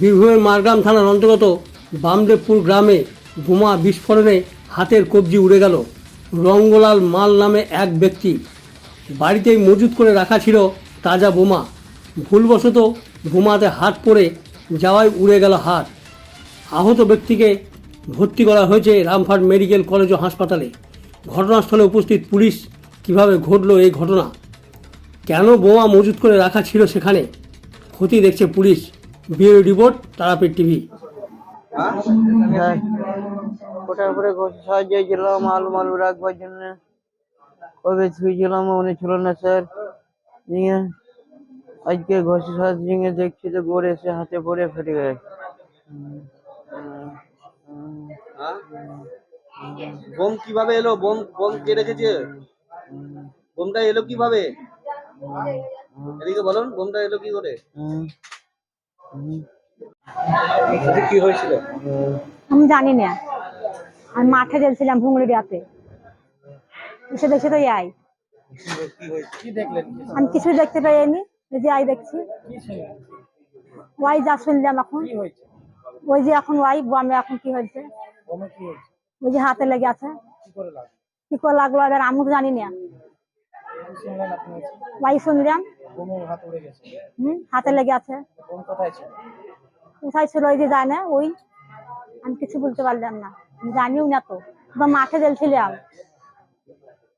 বীরভূমের মারগ্রাম থানার অন্তর্গত বামদেবপুর গ্রামে বোমা বিস্ফোরণে হাতের কবজি উড়ে গেল। রঙ্গলাল মাল নামে এক ব্যক্তি। বাড়িতেই মজুত করে রাখা ছিল তাজা বোমা। ভুলবশত বোমাতে হাত পড়ে যাওয়ায় উড়ে গেল হাত। আহত ব্যক্তিকে ভর্তি করা হয়েছে রামফাট মেডিকেল কলেজ ও হাসপাতালে। ঘটনাস্থলে উপস্থিত পুলিশ কীভাবে ঘটলো এই ঘটনা? কেন বোমা মজুত করে রাখা ছিল সেখানে? ক্ষতি দেখছে police. Bureau report Tarapith TV হ্যাঁ। ওটার উপরে ঘষে সাহায্য ছিলাম আলু মালু রাখবার জন্য। কবে ছুঁয়েছিলাম মনে ছিল না স্যার। নিয়ে আজকে ঘষে সাহায্য নিয়ে দেখছি তো গড়ে এসে হাতে পড়ে ফেটে গেছে। হ্যাঁ? বোম কীভাবে এলো? বোম বোম কে রেখেছে? বোমটা এলো কীভাবে? এদিকে বলুন বোমটা এলো কি করে? কি হয়েছিল? আমি জানি না আমি মাঠে গেছিলাম ভুংড়ি রাতে এসে দেখছি তো আই। আমি কিছু দেখতে পাইনি যে আই দেখছি। ওয়াই যা শুনলাম এখন। ওই যে এখন ওয়াই বমে এখন কি হয়েছে? ওই যে হাতে লেগে আছে। কি করে লাগল? এবার আমি জানি না ওয়াই শুনলাম হম হাতে লেগে আছে। কোথায় ছিল? ওই যে যায় না ওই? আমি কিছু বলতে পারলাম না। জানিও না তো। বা মাঠে গেছিলাম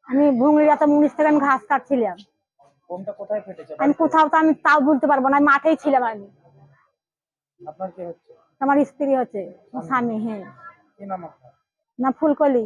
আমি ভুংড়িয়াতে মুনিশ থেকে আমি ঘাস কাটছিলাম। আমি কোথাও তো আমি তাও বলতে পারব না। আমি মাঠেই ছিলাম আমি। আমার স্ত্রী হচ্ছে। স্বামী। হ্যাঁ। না ফুলকলি।